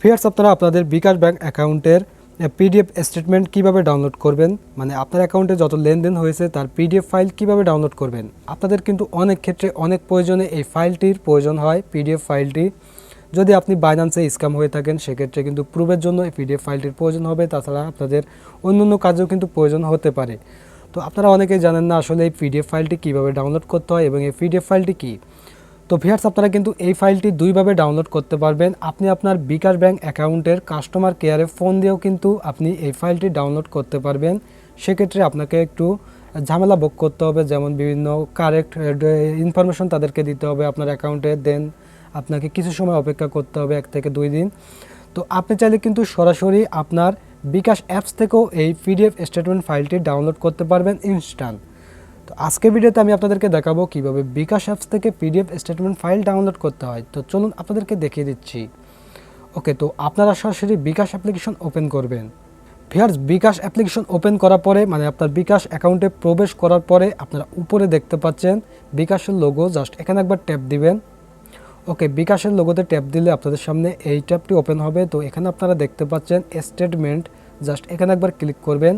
Fierce, আপনারা আপনাদের bKash bank অ্যাকাউন্টের পিডিএফ স্টেটমেন্ট কীভাবে ডাউনলোড করবেন? মানে আপনার অ্যাকাউন্টে যত লেনদেন হয়েছে, তার পিডিএফ ফাইল কীভাবে ডাউনলোড করবেন? আপনাদের কিন্তু অনেক ক্ষেত্রে অনেক প্রয়োজনে এই ফাইলটির প্রয়োজন হয়, পিডিএফ ফাইলটি। যদি আপনি বাইন্যান্সে স্ক্যাম হয়ে থাকেন, সেক্ষেত্রে কিন্তু প্রুফের জন্য এই পিডিএফ ফাইলটির প্রয়োজন হবে। তাছাড়া আপনাদের অন্য অন্য কাজেও কিন্তু প্রয়োজন হতে পারে। তো আপনারা অনেকেই জানেন না আসলে এই পিডিএফ ফাইলটি কীভাবে ডাউনলোড করতে হয় এবং এই পিডিএফ ফাইলটি কী? তো ভিয়ার্স আপনারা কিন্তু এই ফাইলটি দুইভাবে ডাউনলোড করতে পারবেন। আপনি আপনার বিকাশ ব্যাংক অ্যাকাউন্টের কাস্টমার কেয়ারে ফোন দিয়েও কিন্তু আপনি এই ফাইলটি ডাউনলোড করতে পারবেন। সেক্ষেত্রে আপনাকে একটু ঝামেলা ভোগ করতে হবে, যেমন বিভিন্ন কারেক্ট ইনফরমেশন তাদেরকে দিতে হবে আপনার অ্যাকাউন্টে। দেন আপনাকে কিছু সময় অপেক্ষা করতে হবে, এক থেকে দুই দিন। তো আপনি চাইলে কিন্তু সরাসরি আপনার বিকাশ অ্যাপস থেকেও এই পিডিএফ স্টেটমেন্ট ফাইলটি ডাউনলোড করতে পারবেন ইনস্ট্যান্ট তো আজকের ভিডিওতে আমি আপনাদেরকে দেখাবো কীভাবে বিকাশ অ্যাপস থেকে পিডিএফ স্টেটমেন্ট ফাইল ডাউনলোড করতে হয়। তো চলুন আপনাদেরকে দেখিয়ে দিচ্ছি। ওকে, তো আপনারা সরাসরি বিকাশ অ্যাপ্লিকেশন ওপেন করবেন। ভিয়ার্স বিকাশ অ্যাপ্লিকেশন ওপেন করার পরে মানে আপনার বিকাশ অ্যাকাউন্টে প্রবেশ করার পরে আপনারা উপরে দেখতে পাচ্ছেন বিকাশের লোগো জাস্ট এখানে একবার ট্যাপ দিবেন। ওকে, বিকাশের লোগোতে ট্যাপ দিলে আপনাদের সামনে এই ট্যাপটি ওপেন হবে। তো এখানে আপনারা দেখতে পাচ্ছেন স্টেটমেন্ট জাস্ট এখানে একবার ক্লিক করবেন।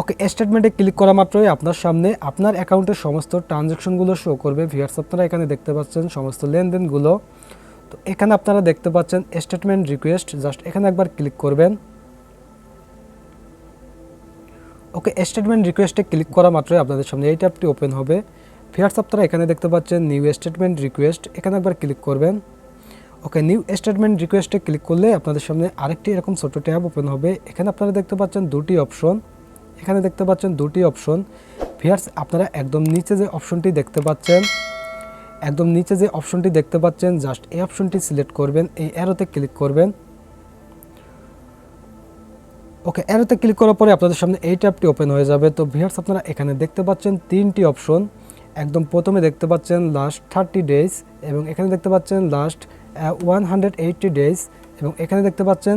ওকে স্টেটমেন্টে ক্লিক করা মাত্রই আপনার সামনে আপনার অ্যাকাউন্টের সমস্ত ট্রানজ্যাকশনগুলো শো করবে। ভিয়ার্স আপনারা এখানে দেখতে পাচ্ছেন সমস্ত লেনদেনগুলো। তো এখানে আপনারা দেখতে পাচ্ছেন স্টেটমেন্ট রিকোয়েস্ট জাস্ট এখানে একবার ক্লিক করবেন। ওকে স্টেটমেন্ট রিকোয়েস্টে ক্লিক করা মাত্রই আপনাদের সামনে এই ট্যাবটি ওপেন হবে। ভিয়ার্স আপনারা এখানে দেখতে পাচ্ছেন নিউ স্টেটমেন্ট রিকোয়েস্ট এখানে একবার ক্লিক করবেন। ওকে নিউ স্টেটমেন্ট রিকোয়েস্টে ক্লিক করলে আপনাদের সামনে আরেকটি এরকম ছোট ট্যাব ওপেন হবে। এখানে আপনারা দেখতে পাচ্ছেন দুটি অপশন এখানে দেখতে পাচ্ছেন দুটি অপশন। ভিয়ার্স আপনারা একদম নিচে যে অপশনটি দেখতে পাচ্ছেন, একদম নিচে যে অপশনটি দেখতে পাচ্ছেন, জাস্ট এই অপশনটি সিলেক্ট করবেন, এই অ্যারোতে ক্লিক করবেন। ওকে, অ্যারোতে ক্লিক করার পরে আপনাদের সামনে এই ট্যাবটি ওপেন হয়ে যাবে। তো ভিয়ার্স আপনারা এখানে দেখতে পাচ্ছেন তিনটি অপশন। একদম প্রথমে দেখতে পাচ্ছেন লাস্ট থার্টি ডেজ এবং এখানে দেখতে পাচ্ছেন last one hundred eighty days এবং এখানে দেখতে পাচ্ছেন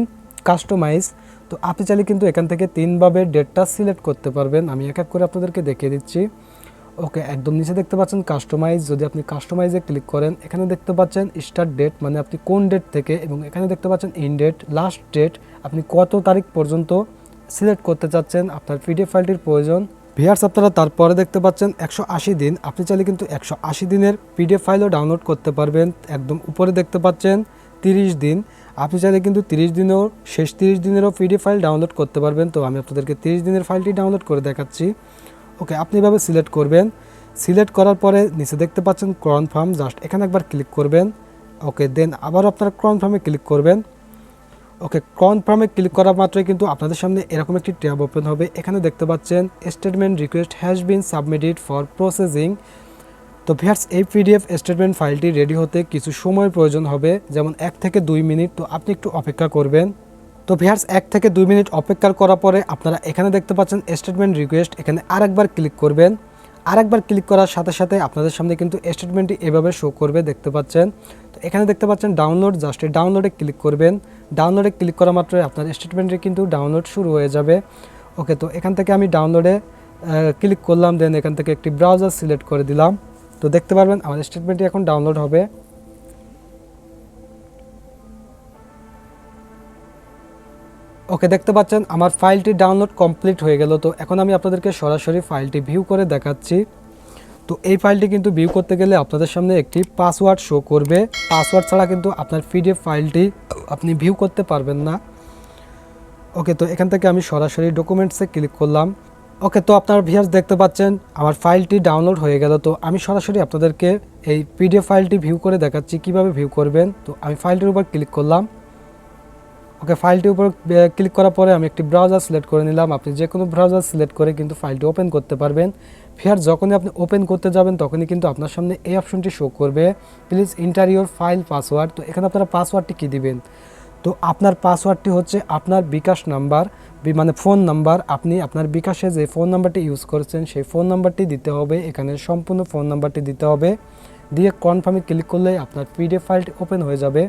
কাস্টমাইজ। তো আপনি চাইলে কিন্তু এখান থেকে তিনভাবে ডেটটা সিলেক্ট করতে পারবেন। আমি এক এক করে আপনাদেরকে দেখিয়ে দিচ্ছি। ওকে, একদম নিচে দেখতে পাচ্ছেন কাস্টমাইজ যদি আপনি কাস্টমাইজে ক্লিক করেন, এখানে দেখতে পাচ্ছেন স্টার্ট ডেট মানে আপনি কোন ডেট থেকে, এবং এখানে দেখতে পাচ্ছেন ইন ডেট লাস্ট ডেট আপনি কত তারিখ পর্যন্ত সিলেক্ট করতে চাচ্ছেন, আপনার পিডিএফ ফাইলটির প্রয়োজন। ভিয়ার্স, আপনারা তারপরে দেখতে পাচ্ছেন একশো আশি দিন। আপনি চাইলে কিন্তু একশো আশি দিনের পিডিএফ ফাইলও ডাউনলোড করতে পারবেন। একদম উপরে দেখতে পাচ্ছেন তিরিশ দিন। আপনি চাইলে কিন্তু তিরিশ দিনেও, শেষ তিরিশ দিনেরও পিডি ফাইল ডাউনলোড করতে পারবেন। তো আমি আপনাদেরকে তিরিশ দিনের ফাইলটি ডাউনলোড করে দেখাচ্ছি। ওকে, আপনি এভাবে সিলেক্ট করবেন। সিলেক্ট করার পরে নিচে দেখতে পাচ্ছেন কনফার্ম জাস্ট এখানে একবার ক্লিক করবেন। ওকে দেন আবার আপনারা কনফার্মে ক্লিক করবেন। ওকে কনফার্মে ক্লিক করা মাত্রই কিন্তু আপনাদের সামনে এরকম একটি ট্যাব ওপেন হবে। এখানে দেখতে পাচ্ছেন statement request has been submitted for processing তো ভিয়ার্স এই পিডিএফ স্টেটমেন্ট ফাইলটি রেডি হতে কিছু সময়ের প্রয়োজন হবে, যেমন এক থেকে দুই মিনিট। তো আপনি একটু অপেক্ষা করবেন। তো ভিয়ার্স এক থেকে দুই মিনিট অপেক্ষা করার পরে আপনারা এখানে দেখতে পাচ্ছেন স্টেটমেন্ট রিকোয়েস্ট এখানে আরেকবার ক্লিক করবেন। আরেকবার ক্লিক করার সাথে সাথে আপনাদের সামনে কিন্তু স্টেটমেন্টটি এভাবে শো করবে, দেখতে পাচ্ছেন। তো এখানে দেখতে পাচ্ছেন ডাউনলোড জাস্ট ডাউনলোডে ক্লিক করবেন। ডাউনলোডে ক্লিক করা মাত্রই আপনার স্টেটমেন্টটি কিন্তু ডাউনলোড শুরু হয়ে যাবে। ওকে তো এখান থেকে আমি ডাউনলোডে ক্লিক করলাম দেন এখান থেকে একটি ব্রাউজার সিলেক্ট করে দিলাম। তো দেখতে পারবেন আমার স্টেটমেন্টটি এখন ডাউনলোড হবে। ওকে দেখতে পাচ্ছেন, আমার ফাইলটি ডাউনলোড কমপ্লিট হয়ে গেল। তো এখন আমি আপনাদেরকে সরাসরি ফাইলটি ভিউ করে দেখাচ্ছি। তো এই ফাইলটি কিন্তু ভিউ করতে গেলে আপনাদের সামনে একটি পাসওয়ার্ড শো করবে। পাসওয়ার্ড ছাড়া কিন্তু আপনার পিডিএফ ফাইলটি আপনি ভিউ করতে পারবেন না। ওকে তো এখান থেকে আমি সরাসরি ডকুমেন্টসে ক্লিক করলাম। ওকে তো আপনার ভিয়ার্স দেখতে পাচ্ছেন, আমার ফাইলটি ডাউনলোড হয়ে গেল। তো আমি সরাসরি আপনাদেরকে এই পিডিএফ ফাইলটি ভিউ করে দেখাচ্ছি, কীভাবে ভিউ করবেন। তো আমি ফাইলটির উপর ক্লিক করলাম। ওকে ফাইলটির উপর ক্লিক করার পরে আমি একটি ব্রাউজার সিলেক্ট করে নিলাম। আপনি যে কোনো ব্রাউজার সিলেক্ট করে কিন্তু ফাইলটি ওপেন করতে পারবেন। ফিয়ার যখনই আপনি ওপেন করতে যাবেন, তখনই কিন্তু আপনার সামনে এই অপশনটি শো করবে। প্লিজ ইন্টারিওর ফাইল পাসওয়ার্ড তো এখানে আপনারা পাসওয়ার্ডটি কী দিবেন? তো আপনার পাসওয়ার্ডটি হচ্ছে আপনার বিকাশ নাম্বার। মানে ফোন নাম্বার আপনি আপনার বিকাশে যে ফোন নাম্বারটি ইউজ করেছেন, সেই ফোন নাম্বারটি দিতে হবে। এখানে সম্পূর্ণ ফোন নাম্বারটি দিতে হবে। দিয়ে কনফার্মে ক্লিক করলে আপনার পিডিএফ ফাইলটি ওপেন হয়ে যাবে।